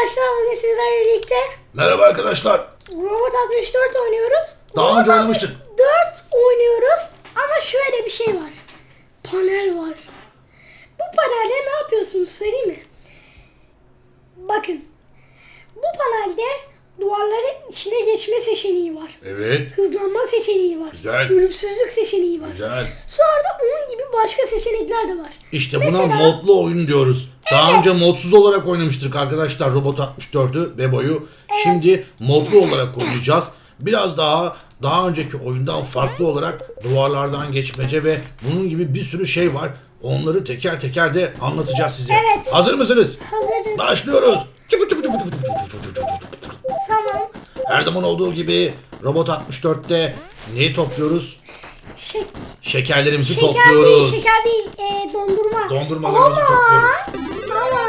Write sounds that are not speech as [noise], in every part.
arkadaşlar bugün sizlerle birlikte Merhaba arkadaşlar. Robot 64 oynuyoruz. Daha Robot önce oynamıştık. 64 oynuyoruz ama şöyle bir şey var. Panel var. Bu panelde ne yapıyorsunuz söyleyeyim mi? Bakın. Bu panelde duvarların içine geçme seçeneği var. Evet. Hızlanma seçeneği var. Güzel. Ölümsüzlük seçeneği var. Güzel. Sonra da onun gibi başka seçenekler de var. İşte buna Mesela- modlu oyun diyoruz. Daha Evet. önce modsuz olarak oynamıştık arkadaşlar Robot 64'ü Bebo'yu. Şimdi modlu olarak oynayacağız. Biraz daha daha önceki oyundan farklı olarak duvarlardan geçmece ve bunun gibi bir sürü şey var. Onları teker teker de anlatacağız size. Evet. Hazır mısınız? Hazırız. Başlıyoruz. Tamam. Her zaman olduğu gibi Robot 64'te neyi topluyoruz? Şek Şekerlerimizi şeker topluyoruz. değil, şeker değil. Ee, dondurma. Dondurmalarımızı Ama- topluyoruz. Ama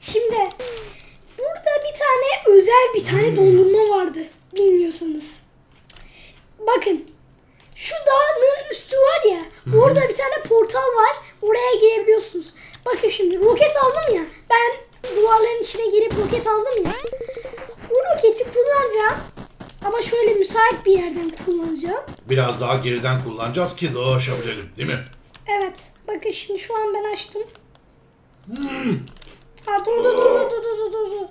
şimdi burada bir tane özel bir tane dondurma vardı. Bilmiyorsanız. Bakın. Şu dağın üstü var ya. Orada bir tane portal var. Oraya girebiliyorsunuz. Bakın şimdi roket aldım ya. Ben duvarların içine girip roket aldım ya. Bu roketi kullanacağım. Ama şöyle müsait bir yerden kullanacağım. Biraz daha geriden kullanacağız ki daha aşabilelim değil mi? Evet. Bakın şimdi şu an ben açtım. Hmm. Ha dur dur dur dur dur dur dur.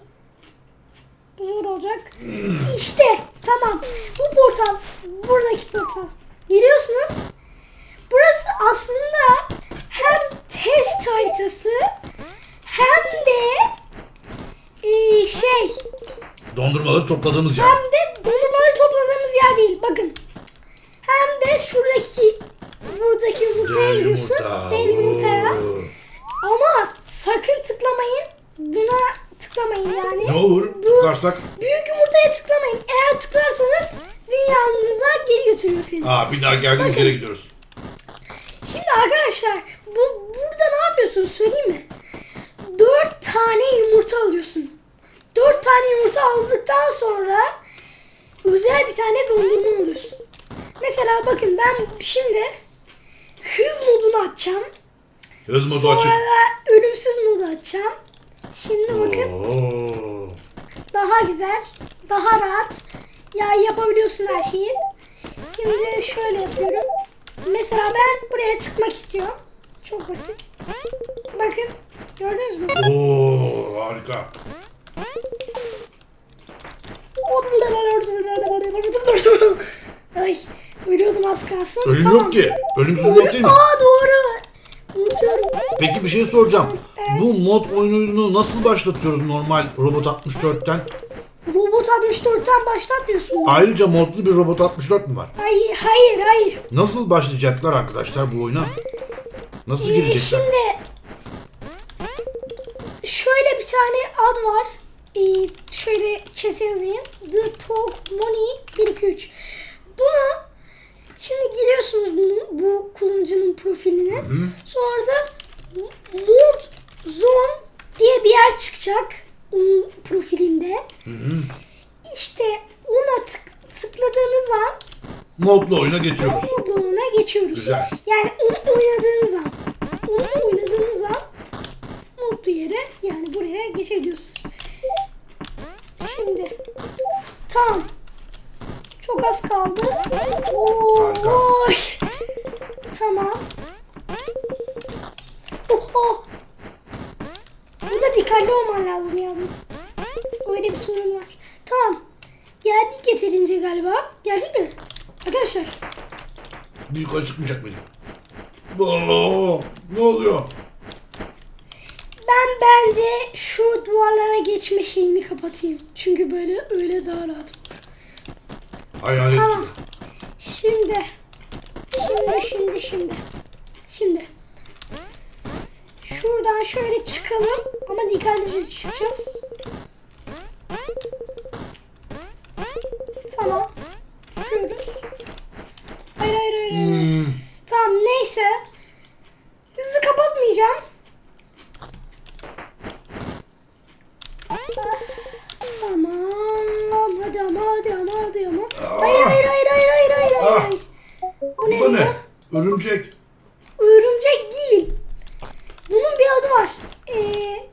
Bu zor olacak. İşte tamam. Bu portal. Buradaki portal. Giriyorsunuz. Burası aslında hem test haritası hem de eee, şey Dondurmaları topladığımız yer. hem de dondurmaları topladığımız yer değil. Bakın. Hem de şuradaki buradaki yumurtaya Dev gidiyorsun. yumurta. Dev yumurtaya. Oo. Ama sakın tıklamayın. Buna tıklamayın yani. Ne olur tıklarsak? büyük yumurtaya tıklamayın. Eğer tıklarsanız dünyanıza geri götürüyor seni. Aa bir daha geldiğimiz Bakın. yere gidiyoruz. Şimdi arkadaşlar bu burada ne yapıyorsun söyleyeyim mi? Dört tane yumurta alıyorsun. Dört tane yumurta aldıktan sonra özel bir tane dondurma alıyorsun. Mesela bakın ben şimdi hız modunu açacağım. Hız modu Sonra açık. da ölümsüz modu açacağım. Şimdi bakın Oo. daha güzel, daha rahat. Ya yapabiliyorsun her şeyi. Şimdi şöyle yapıyorum. Mesela ben buraya çıkmak istiyorum. Çok basit. Bakın. Gördünüz mü? Oo harika. [laughs] Ay, ölüyordum az kalsın. Ölüm Tamam. yok ki. Ölümsüz yok değil mi? Aa doğru. Unutuyorum. Peki bir şey soracağım. Bu mod oyununu nasıl başlatıyoruz normal Robot 64'ten? Robot 64'ten başlatmıyorsun. Ayrıca modlu bir Robot 64 mü var? Hayır, hayır, hayır. Nasıl başlayacaklar arkadaşlar bu oyuna? Nasıl Ee, girecekler? şimdi şöyle bir tane ad var. Ee, şöyle chat'e yazayım. The Pog Money 123. Bunu şimdi giriyorsunuz bunun, bu kullanıcının profiline. Sonra da Mod Zone diye bir yer çıkacak onun profilinde. İşte ona tık, tıkladığınız an Modlu oyuna geçiyoruz. moduna geçiyoruz. Güzel. Yani onu oynadığınız an, onu oynadığınız an mutlu yere yani buraya geçebiliyorsunuz. Şimdi tamam. Çok az kaldı. Oo, oy. Tamam. Oh, oh. Burada dikkatli olman lazım yalnız. Öyle bir sorun var. Tamam. Geldik yeterince galiba. Geldik mi? Arkadaşlar Bir yukarı çıkmayacak mıydı? Oo, ne oluyor? Ben bence şu duvarlara geçme şeyini kapatayım. Çünkü böyle öyle daha rahat. Hayalet Tamam. gibi. Şimdi. Şimdi şimdi şimdi. Şimdi. Şuradan şöyle çıkalım ama dikkatlice çıkacağız. Tamam. Şöyle. Hayır hayır hayır. hayır. Hmm, Tamam neyse. Hızı kapatmayacağım. Tamam. Hadi ama hadi ama hadi ama. Hayır hayır hayır hayır hayır hayır Ah. hayır. Bu ne? bu da ne? ya? Örümcek. Örümcek değil. Bunun bir adı var. Ee,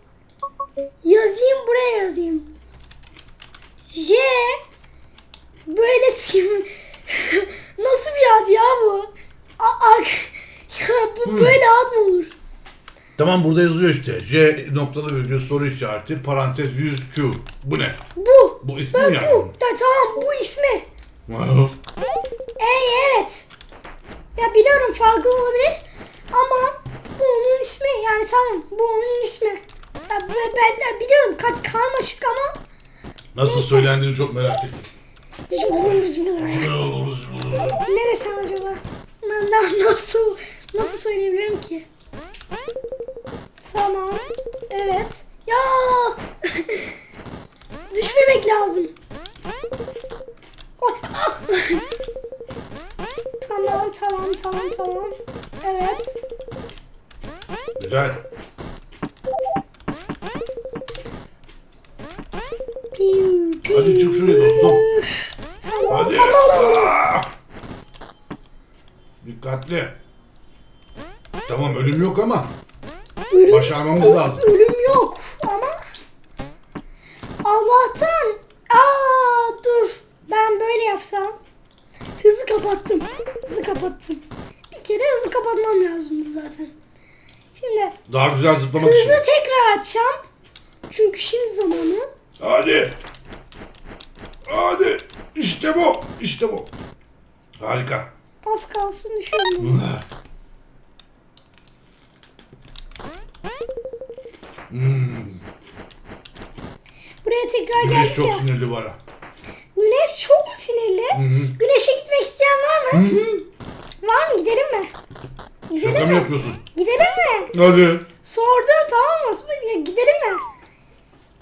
Tamam burada yazıyor işte. J noktalı virgül soru işareti parantez 100Q. Bu ne? Bu. Bu ismi Ben mi yani? bu. Da, tamam bu ismi. Ey evet. Ya biliyorum farklı olabilir ama bu onun ismi yani tamam bu onun ismi. Ya ben, ben de biliyorum kaç karmaşık ama Nasıl söylendiğini çok merak ettim. ne desem acaba? Ben nasıl nasıl söyleyebilirim ki? Tamam. Evet. Ya [laughs] düşmemek lazım. Ah! [laughs] tamam tamam tamam tamam. Evet. Güzel. Piu, piu. Hadi çık şuraya dostum. Tamam Hadi. tamam. Aa! Dikkatli. Tamam ölüm yok ama Ölüm, başarmamız lazım. ölüm yok ama Allah'tan aa dur ben böyle yapsam hızı kapattım hızı kapattım bir kere hızı kapatmam lazımdı zaten şimdi Daha güzel zıplamak için. hızı tekrar açacağım çünkü şimdi zamanı Hadi. Hadi. İşte bu. İşte bu. Harika. az kalsın düşüyorum buraya tekrar Güneş geldik çok ya sinirli bana. Güneş çok mu sinirli? Güneşe gitmek isteyen var mı? Var mı? Gidelim mi? Gidelim Şaka mı mi? yapıyorsun? Gidelim mi? Hadi. Sordum tamam mı? Gidelim mi?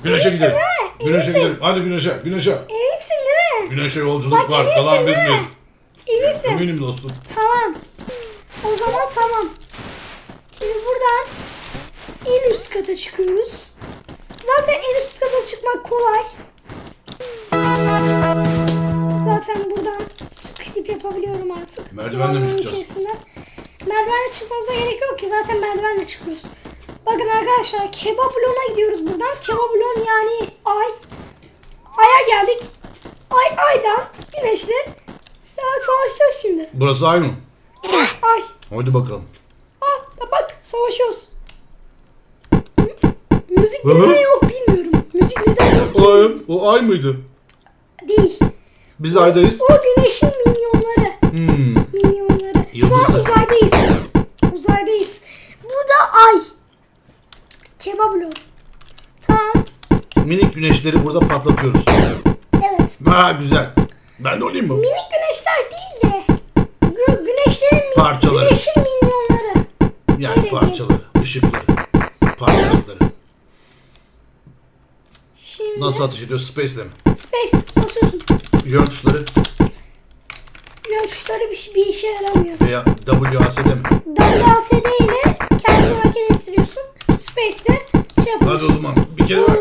Güneşe Eminsin gidelim. değil mi? Güneşe Eminsin. gidelim. Hadi güneşe. Güneşe. Eminsin değil mi? Güneşe yolculuk Bak, var. eminsin Kalan biz mi? miyiz? Eminsin. Eminim dostum. Tamam. O zaman tamam. Şimdi buradan en üst kata çıkıyoruz. Zaten en üst kata çıkmak kolay. Zaten buradan klip yapabiliyorum artık. Merdivenle mi çıkacağız? içerisinden. Merdivenle çıkmamıza gerek yok ki zaten merdivenle çıkıyoruz. Bakın arkadaşlar Kebablon'a gidiyoruz buradan. Kebablon yani ay. Aya geldik. Ay aydan güneşle sa- savaşacağız şimdi. Burası ay mı? Ay. Hadi bakalım. Aa bak savaşıyoruz. Müzik neden yok bilmiyorum. Müzik neden yok Ay, o ay mıydı? değil. Biz aydayız. O güneşin minyonları. Hmm. Minyonları. Şu Yıldızlar. an uzaydayız. Uzaydayız. Burada ay. Kebablo. Tamam. Minik güneşleri burada patlatıyoruz. Evet. Ha güzel. Ben de olayım mı? Minik güneşler değil de gü- güneşlerin mi- Parçaları. güneşin minyonları. Yani Öyle parçaları, ışıkları, parçacıkları. Şimdi Nasıl ateş ediyor? Space'le mi? space basıyorsun. Yön tuşları Yön tuşları bir, bir işe yaramıyor. veya WASD mi? WASD ile kendini hareket ettiriyorsun. Space'le şey Hadi yapıyorsun. o zaman bir kere daha.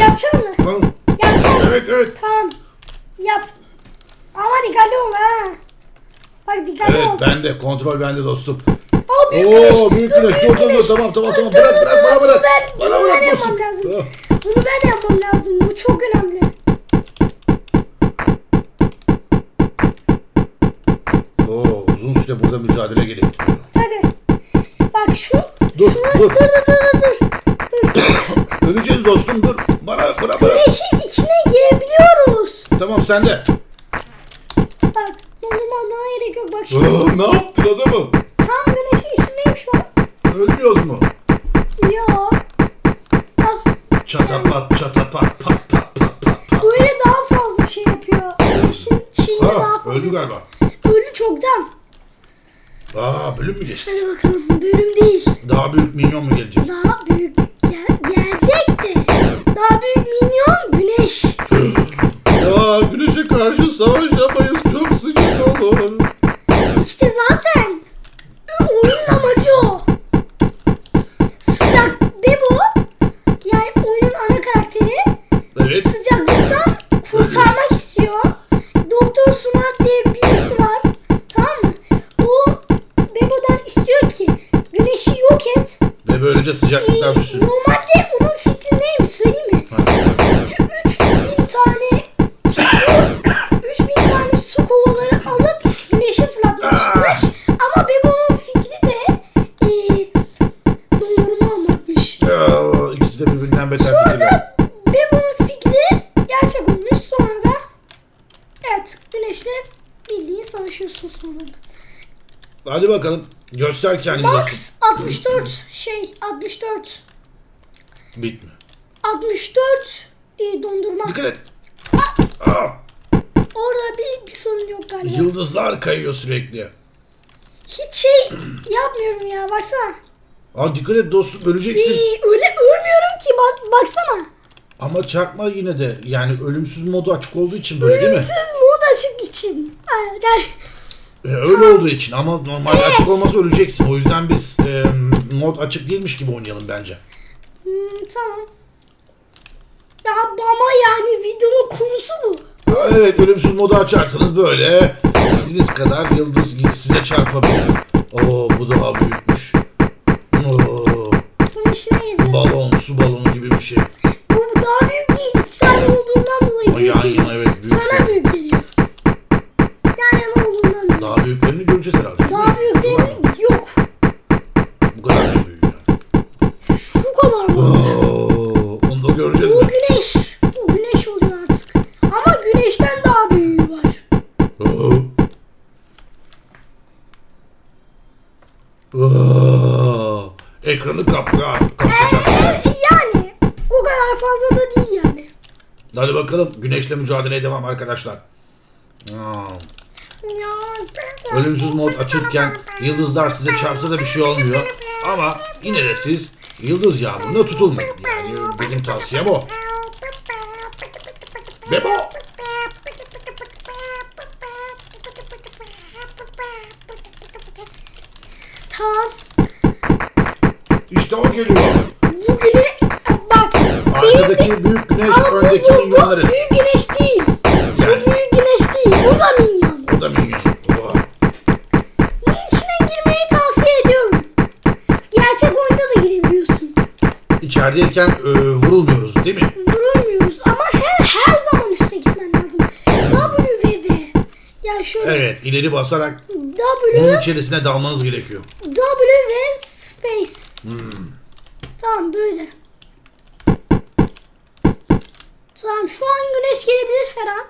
Yapacaksın mı? Tamam. Yapacaksın mı? Evet evet. Tamam. Yap. Ama dikkatli ol ha. Bak dikkatli Evet ol. bende. Kontrol bende dostum. Aa büyük güneş. Oo büyük güneş. Dur dur dur. Tamam tamam tamam. Bırak bırak bana bırak. Ben, Bana bunu bırak ben dostum. yapmam lazım. Ah. Bunu ben yapmam Dur, dur. dur dur dur. Öleceğiz dostum dur. Bana bırak bırak. Güneşin içine girebiliyoruz. Tamam sen de. Bak. Normal bana gerek yok. Bak şimdi. Aa, ne yaptın adamım? Tam güneşin içindeyim şu an. Ölmüyoruz mu? Ya. Al. Çatapat çatapat pat pat pat pat pat. Böyle daha fazla şey yapıyor. Güneşin şeyinde daha Ha fazla. öldü galiba. Öldü çoktan. Aa bölüm mü geçti? Hadi bakalım. Bölüm değil. Daha büyük minyon mu gelecek? Daha büyük gel gelecekti. Daha büyük minyon güneş. Ya güneşe karşı savaşamayız. Çok sıcak olur. İşte zaten oyunun amacı o. Sıcak Bebo yani oyunun ana karakteri Evet. sıcaklıktan kurtarmak istiyor. Doktor Smart sıcaklıktan ee. Normalde bunun fikri neymiş söyleyeyim mi? Çünkü 3000 tane 3000 tane su kovaları alıp güneşe. Ama Bebo'nun fikri de e, dondurma almakmış. Ya, ikisi de birbirinden beter Sonra fikirler. fikri gerçek. Sonra evet güneşle bildiğin savaşıyorsun sonra. Hadi bakalım. Göster kendini. Max 64 şey 64. Bitme. 64 e, dondurma. Dikkat et. Aa, Orada bir, bir sorun yok galiba. yıldızlar kayıyor sürekli. Hiç şey [clears throat] yapmıyorum ya baksana. Aa, dikkat et dostum öleceksin. Ee, öyle ölmüyorum ki bak, baksana. Ama çarpma yine de. Yani ölümsüz modu açık olduğu için böyle değil mi? Ölümsüz mod açık için. Ay, der. Ee, öyle olduğu için ama normalde açık olmasa öleceksin. O yüzden biz e, mod açık değilmiş gibi oynayalım bence. Hmm, tamam. Ya ama yani videonun konusu bu. Aa, Evet ölümsüz modu açarsanız böyle istediğiniz kadar yıldız size çarpabilir. Oo bu daha büyükmüş. Oo, Bunun işine girdi. balon, su balonu gibi bir şey. Bu daha büyük değil. Tane olduğundan dolayı büyük yan geliyor. yana evet büyük güneşle mücadeleye devam arkadaşlar. Ölümsüz mod açıkken yıldızlar size çarpsa da bir şey olmuyor. Ama yine de siz yıldız yağmuruna tutulmayın. Yani benim tavsiyem o. Bebo! Tamam. İşte o geliyor. Evet, ileri basarak W, bunun içerisine dalmanız gerekiyor. W ve space. Tamam böyle. Tamam şu an güneş gelebilir her an.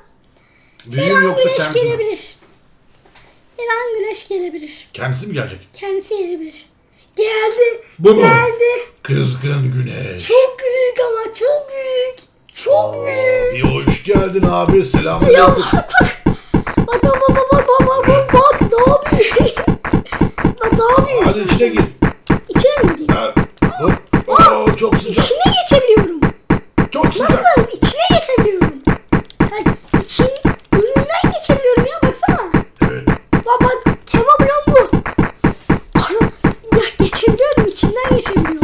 Her an yoksa güneş kendisi mi? gelebilir. Her an güneş gelebilir. Kendisi mi gelecek? Kendisi gelebilir. Geldi. Bu mu? Geldi. Kızgın güneş. Çok büyük ama çok büyük. Çok büyük. Bir hoş geldin abi. Ya bak bak. Bak bak bak bak bak bak bak büyük. Daha- daha büyük. Hadi içine gir. İçine mi gireyim? Ha, hop. Oo, çok sıcak. İçine geçebiliyorum. Çok sıcak. Nasıl? İçine geçebiliyorum. Yani için önünden geçebiliyorum ya baksana. Evet. Bak bak kebabım bu. ya geçebiliyorum içinden geçebiliyorum.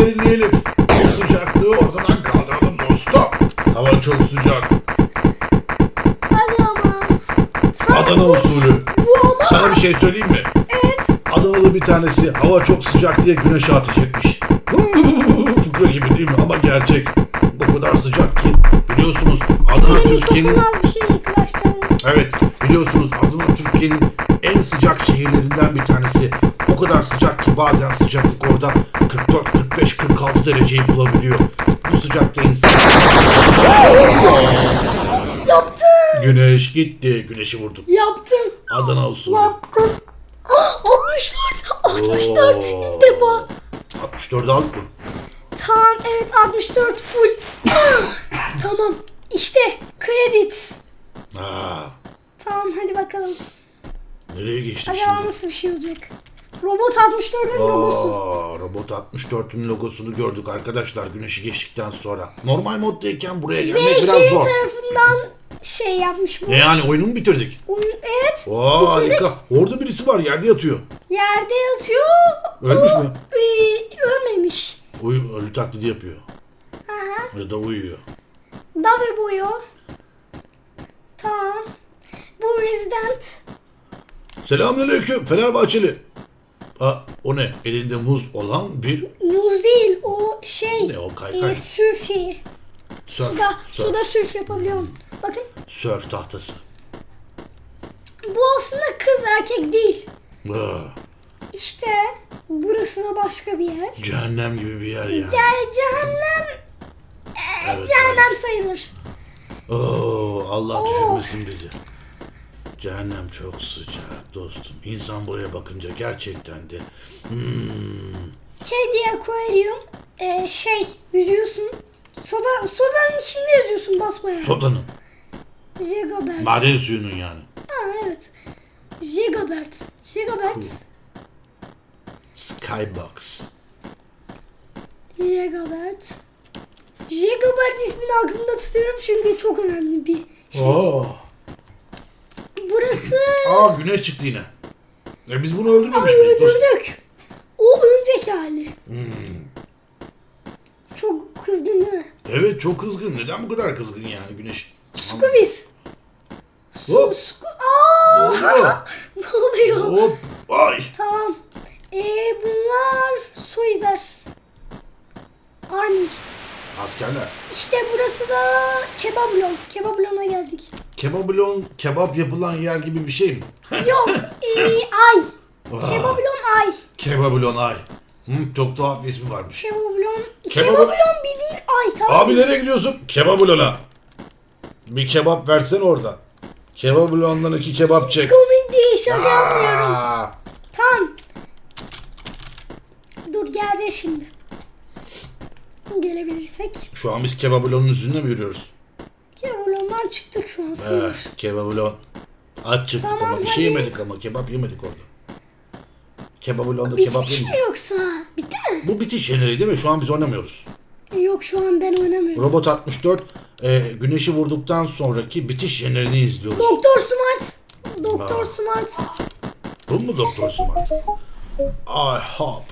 Serinleyelim. Bu sıcaklığı ortadan kaldıralım dostum. Hava çok sıcak. Hadi ama. Tamam, Adana bu- usulü. Bu ama. Sana bir şey söyleyeyim mi? Evet. Adanalı bir tanesi hava çok sıcak diye güneşe atacakmış. [laughs] Fıkra gibi değil mi? Ama gerçek. Bu kadar sıcak ki. Biliyorsunuz Adana Türkiye'nin... mikrofon az bir şey. Evet biliyorsunuz Adana Türkiye'nin en sıcak şehirlerinden bir tanesi. O kadar sıcak ki bazen sıcaklık orada 44, 45, 46 dereceyi bulabiliyor. Bu sıcakta insan... Yaptım. Güneş gitti. Güneşi vurduk. Yaptım. Adana usulü. Yaptım. Ah, 64. 64. Oo. İlk defa. 64 aldık mı? Tamam evet 64 full. Ah, tamam. İşte credits. Aa, Tamam hadi bakalım. nereye geçtik Acaba şimdi? nasıl bir şey olacak? Robot 64'ün logosu. Aa, Robot 64'ün logosunu gördük arkadaşlar güneşi geçtikten sonra. Normal moddayken buraya gelmek biraz Zevkeli zor. tarafından şey yapmış bu. Ne yani oyunu mu bitirdik? Oyun, evet. Vay bitirdik. harika. Orada birisi var yerde yatıyor. Yerde yatıyor. Ölmüş mü? e, ölmemiş. Uyu, ölü taklidi yapıyor. Aha. Ya da uyuyor. Dave boyu. Tamam. Bu Resident. Selamünaleyküm Fenerbahçeli. Aa, o ne? Elinde muz olan bir Muz değil o şey. Ne o, kaykay? e, sürf şeyi. sörf, Suda, sörf, suda sürf yapabiliyorum. Bakın sörf tahtası. bu aslında kız erkek değil. Aa, İşte burası da başka bir yer. Cehennem gibi bir yer yani. Ce- cehennem Evet, cehennem sayılır. Oo, Allah Oo. düşürmesin bizi. Cehennem çok sıcak dostum. İnsan buraya bakınca gerçekten de hmm, Kedi aquarium e, şey yüzüyorsun. Soda sodanın içinde yazıyorsun basmaya. sodanın, Gigabert. maden suyunun yani. Ha evet. Gigabert. Gigabert. Skybox. Gigabert. Gigabert ismini aklımda tutuyorum çünkü çok önemli bir şey. Oo. Burası Aa güneş çıktı yine. E biz bunu öldürmemiş miydik dostum? öldürdük. O önceki hali. Hmm. Çok kızdın değil mi? Evet çok kızgın. Neden bu kadar kızgın yani güneş? Scoobies. Hop. Sku Aa! Oluyor. [laughs] ne oluyor? Hop. Ay. Tamam. Ee, bunlar soyder. Army. Askerler. İşte burası da kebablon. Kebablon'a geldik. Kebablon kebap yapılan yer gibi bir şey mi? Yok. [laughs] ee, ay. Aa, Kebablon ay. Kebablon ay. Hı, çok tuhaf bir ismi varmış. Kebablon. Kebab- Kebablon bildiğin ay tamam. Abi nereye gidiyorsun? Kebablon'a. Bir kebap versen orada. Kebablon'dan iki kebap çek. Komik değil şaka yapmıyorum. Aa, Tamam. Dur geleceğiz şimdi. Gelebilirsek. Şu an biz kebablonun üstünde mi yürüyoruz? Kebablon'dan çıktık şu an sayılır. Eh, kebablon. Aç çıktık Tamam, ama bir hadi. şey yemedik ama kebap yemedik orada. Kebablon'da kebap Bitmiş mi yemedik. yoksa? Bitti mi? Bu bitiş jeneriği değil mi? Şu an biz oynamıyoruz. Yok şu an ben oynamıyorum. Robot 64 e, güneşi vurduktan sonraki bitiş jeneriğini izliyoruz. Doktor Smart. Doktor Aa. Smart. Bu mu Doktor Smart? I hope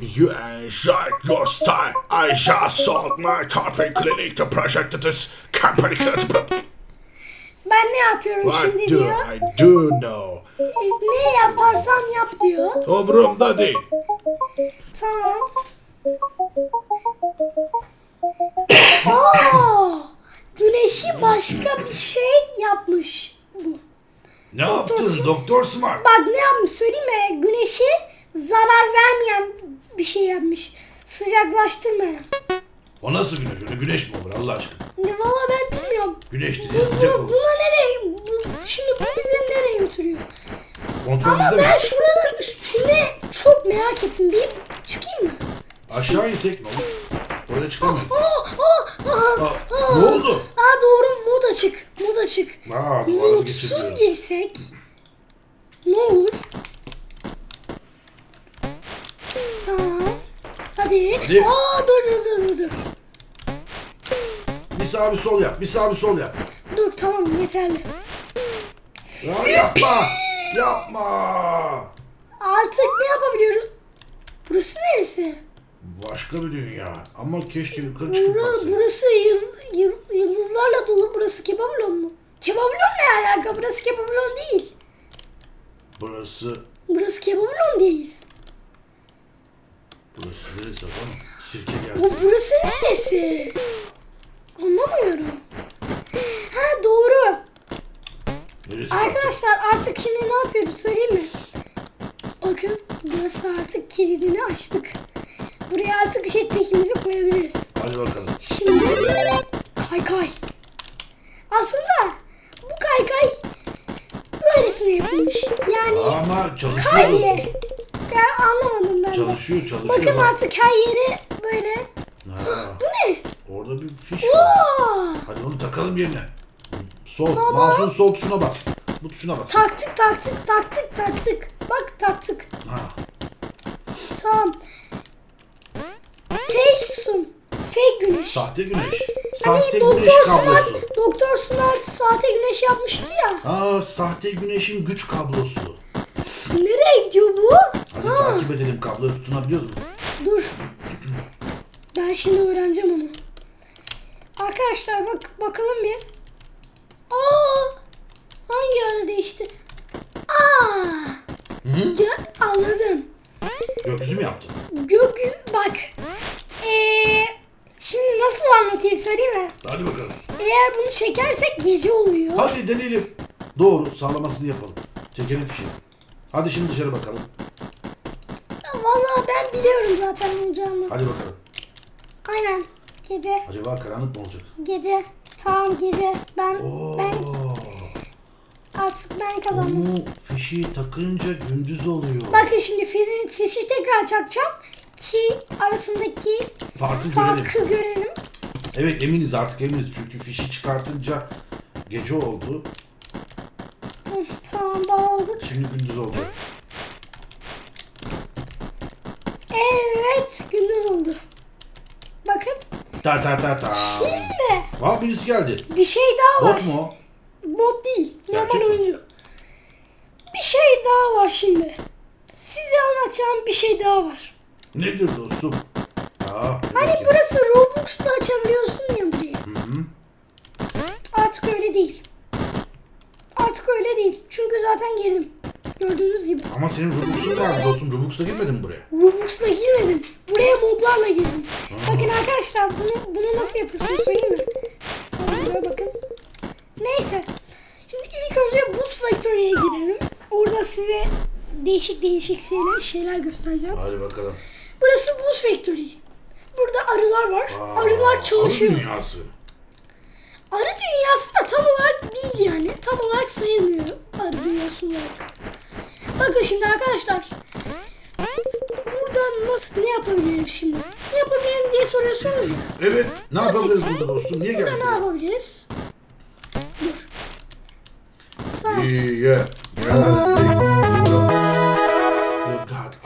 you enjoyed your stay. I just sold my coffee clinic to project this company. Ben ne yapıyorum şimdi do diyor. I do know? E, Ne yaparsan yap diyor. Umurumda değil. Tamam. [coughs] Aa, güneşi başka bir şey yapmış bu. Ne yaptın Doktor Smart? Bak ne yapmış söyleyeyim mi? Güneşi zarar vermeyen bir şey yapmış. Sıcaklaştırmayan. O nasıl güneş? Öyle güneş mi olur Allah aşkına? Ne valla ben bilmiyorum. Güneş Bu, dediğin sıcak bu- olur. buna nereye? Bu, şimdi bu bizi nereye götürüyor? Ama bizde mi? ben şuranın üstüne çok merak ettim. Bir çıkayım mı? Aşağı insek ne olur? Oraya çıkamayız. Aa, aa, aa, Aa, ne oldu? aa, doğru mod açık. Mod açık. Aa duvarı Mutsuz geçiriyoruz. girsek ne olur? Tamam. Hadi. Hadi. Aa dur dur dur dur. Bir sağ bir sol yap. Bir sağ bir sol yap. Dur tamam yeterli. Ya yapma. Yapma. Artık ne yapabiliyoruz? Burası neresi? Başka bir dünya. Ama keşke yukarı Bura, çıkıp baksaydın. burası yıl, yıl, yıldızlarla dolu. Burası kebablon mu? Kebablon ne alaka? Burası kebablon değil. Burası, Burası kebablon değil. Burası neresi adam? Sirke geldi. burası neresi? Anlamıyorum. Ha doğru. Neresi? Arkadaşlar artık şimdi ne yapıyoruz söyleyeyim mi? Bakın burası artık kilidini açtık. Buraya artık jetpack'imizi koyabiliriz. Hadi bakalım. Şimdi kaykay. Aslında bu kaykay böylesine yapılmış. Yani Ama çalışıyor. kay diye. Ben anlamadım ben de. Çalışıyor çalışıyor. Bakın bak. artık her yeri böyle. Ha, [gasps] Bu ne? orada bir fiş var. Hadi onu takalım yerine. Sol. Tamam. Mouse'un sol tuşuna bas. Bu tuşuna bas. taktık taktık taktık taktık. Bak taktık. Ha. Tamam. Fake sun. Fake güneş. Sahte güneş. Hani Sahte güneş Doktor kablosu. Doktor Smart sahte güneş yapmıştı ya. Aa sahte güneşin güç kablosu. Nereye gidiyor bu? Hadi Ha, takip edelim kabloyu tutunabiliyor musun? dur. Ben şimdi öğreneceğim onu. Arkadaşlar bak bakalım bir. Aa! Hangi ara değişti? Aa! Hı? Ya, anladım. Gökyüzü mü yaptın? Gökyüzü bak. Ee, şimdi nasıl anlatayım söyleyeyim mi? Hadi bakalım. Eğer bunu çekersek gece oluyor. Hadi deneyelim. Doğru sağlamasını yapalım. Çekelim fişi. Hadi şimdi dışarı bakalım. Vallahi ben biliyorum zaten olacağını. Hadi bakalım. Aynen. Gece. Acaba karanlık mı olacak? Gece. Tamam gece. Ben Oo. ben artık ben kazandım. Onu fişi takınca gündüz oluyor. Bakın şimdi fizi, fizi tekrar çakacağım ki arasındaki Farkı görelim. farkı görelim. Evet eminiz artık eminiz. Çünkü fişi çıkartınca gece oldu. Bağladık. Şimdi gündüz olacak. Evet gündüz oldu. Bakın Ta ta ta ta. şimdi Aa birisi geldi. bir şey daha var. Bot mu o? Bot değil. Normal Gerçek mi? oyuncu. Bir şey daha var şimdi. Size anlatacağım bir şey daha var. Nedir dostum? Aa, Hani burası Robux'la açabiliyorsun ya burayı. Hı hı. Artık öyle değil. Artık öyle değil. Çünkü zaten girdim. Gördüğünüz gibi. Ama senin Robux'un vardı dostum. Robux'la girmedin mi buraya? Robux'la girmedim. Buraya modlarla girdim. Bakın arkadaşlar bunu bunu nasıl yapıyorsunuz söyleyeyim mi? Buraya bakın. Neyse. Şimdi ilk önce Boost Factory'ye girelim. Orada size değişik değişik şeyler, şeyler göstereceğim. Hadi bakalım. Burası Boost Factory. Burada arılar var. Aa, Arılar çalışıyor. Arı dünyası. Arı dünyası da tam olarak değil yani. Tam olarak sayılmıyor arı dünyası olarak. Bakın şimdi arkadaşlar. Burada nasıl ne yapabilirim şimdi? Ne yapabilirim diye soruyorsunuz ya. Evet. Ne yapabiliriz Basit. burada dostum? Niye Burada ne yapabiliriz? Dur. Tamam. İyi. İce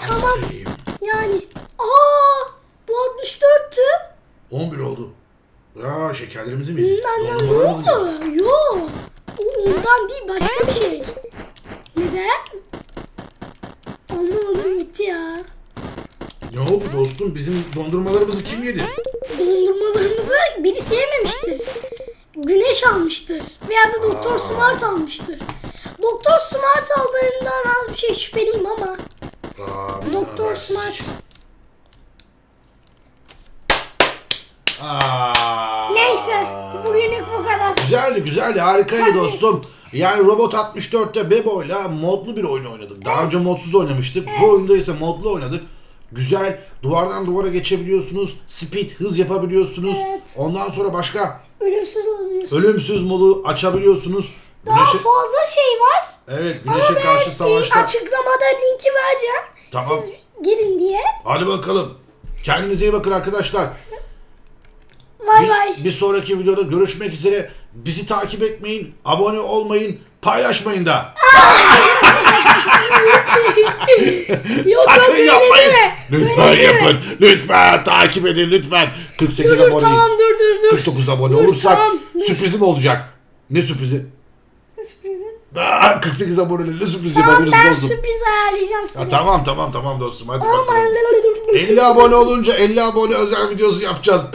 Tamam. Yani. Aa, bu 64'tü. 11 oldu. Ya şekerlerimizi mi yedik? Benden ne Dondurmalarımızı mı yedik? oldu? Yok. O ondan değil başka bir şey. Neden? Anlamadım gitti ya. Ne oldu dostum? Bizim dondurmalarımızı kim yedi? Dondurmalarımızı birisi yememiştir. Güneş almıştır. Veya da Doktor Smart almıştır. Doktor Smart aldığından az bir şey şüpheliyim ama. Aa, bizden Doktor habersiz Smart. Aa. Neyse. Bugünlük bu kadar. Güzeldi güzeldi harikaydı Tabii. dostum. Yani Robot 64'te Bebo'yla modlu bir oyun oynadık. Daha önce modsuz oynamıştık. Bu oyunda ise modlu oynadık. Güzel. Duvardan duvara geçebiliyorsunuz. Speed, hız yapabiliyorsunuz. Evet. Ondan sonra başka Ölümsüz oluyorsun. ölümsüz modu açabiliyorsunuz. Daha Güneşe, fazla şey var. evet, güneşe karşı e, savaşta. açıklamada linki vereceğim. Tamam. Siz girin diye. Hadi bakalım. Kendinize iyi bakın arkadaşlar. Bay Bir, bay. bir sonraki videoda görüşmek üzere. Bizi takip etmeyin, abone olmayın, paylaşmayın da. [laughs] Yok Sakın öyle yapmayın. deme. Lütfen Öyle deme. yapın. Lütfen takip edin lütfen. 48 Dur dur aboneyiz. tamam dur dur dur. 49 abone Dur, olursak tamam, dur. sürprizim olacak. Ne sürprizi? Aa, 48 aboneyle sürpriz Tamam yapabiliriz ben dostum. sürpriz ayarlayacağım size. Ya, tamam tamam tamam dostum hadi Tamam, bakalım. 50 50 abone olunca 50 abone özel videosu yapacağız. [laughs]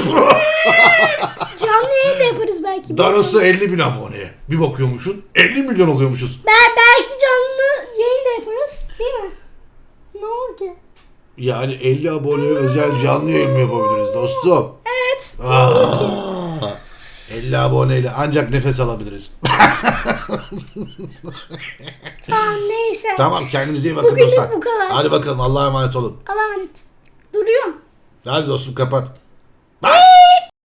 Canlı yayın da yaparız belki. Darısı 50 bin aboneye. Bir bakıyormuşsun 50 milyon oluyormuşuz. Ben, belki canlı yayın da yaparız. Değil mi? Ne olur ki? Yani 50 aboneye özel canlı yayın mı yapabiliriz dostum? Evet. Aa, 50 aboneyle ancak nefes alabiliriz. [laughs] Tamam neyse. tamam kendinize iyi bakın Bugünlük dostlar. bu kadar. Hadi bakalım Allah'a emanet olun. Allah'a emanet. Duruyorum. Hadi dostum kapat.